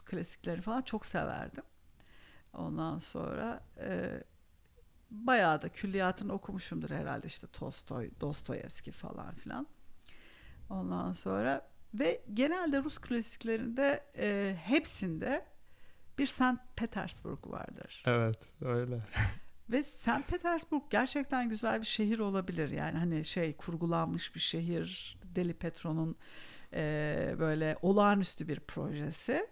klasiklerini falan çok severdim. Ondan sonra e, bayağı da külliyatını okumuşumdur herhalde işte Tolstoy, Dostoyevski falan filan. Ondan sonra ve genelde Rus klasiklerinde e, hepsinde bir St. Petersburg vardır. Evet öyle. Ve St. Petersburg gerçekten güzel bir şehir olabilir. Yani hani şey kurgulanmış bir şehir. Deli Petro'nun e, böyle olağanüstü bir projesi.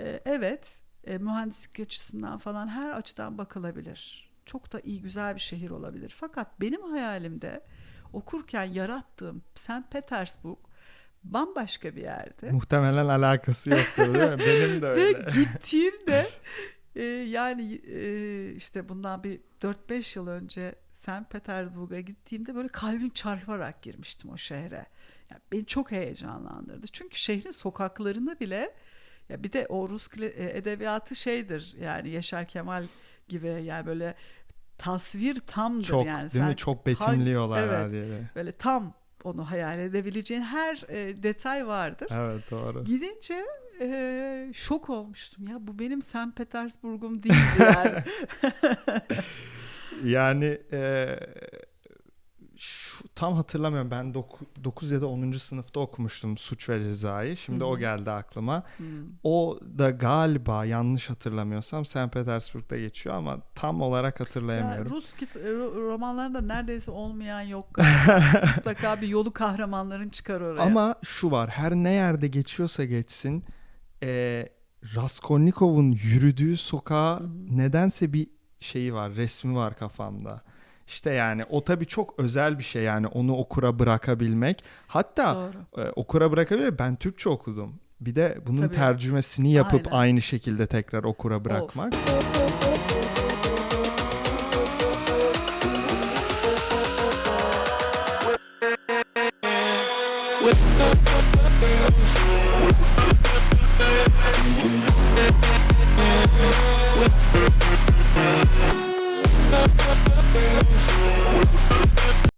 E, evet e, mühendislik açısından falan her açıdan bakılabilir. Çok da iyi güzel bir şehir olabilir. Fakat benim hayalimde okurken yarattığım St. Petersburg bambaşka bir yerdi. Muhtemelen alakası yoktur değil mi? Benim de Ve öyle. gittiğimde e, yani e, işte bundan bir 4-5 yıl önce St. Petersburg'a gittiğimde böyle kalbim çarparak girmiştim o şehre. Yani beni çok heyecanlandırdı. Çünkü şehrin sokaklarını bile ya bir de o Rus e, edebiyatı şeydir yani Yaşar Kemal gibi yani böyle tasvir tamdır Çok yani. değil Sen mi? Çok betimliyorlar Evet. her yeri. böyle tam onu hayal edebileceğin her e, detay vardır. Evet doğru. Gidince e, şok olmuştum ya bu benim St. Petersburg'um değildi yani. Yani e, tam hatırlamıyorum ben 9 ya da 10. sınıfta okumuştum Suç ve Ceza'yı. Şimdi Hı o geldi aklıma. Hmm. O da galiba yanlış hatırlamıyorsam St. Petersburg'da geçiyor ama tam olarak Ya hatırlayamıyorum. Rus kit- ro- romanlarında neredeyse olmayan yok. Mutlaka bir yolu kahramanların çıkar oraya. Ama şu var her ne yerde geçiyorsa geçsin e, Raskolnikov'un yürüdüğü sokağa Hı hı. nedense bir şeyi var resmi var kafamda. İşte yani o tabii çok özel bir şey yani onu okura bırakabilmek. Hatta Doğru. e, okura bırakabilir. Ben Türkçe okudum. Bir de bunun Tabii. tercümesini yapıp Aynen. aynı şekilde tekrar okura bırakmak. with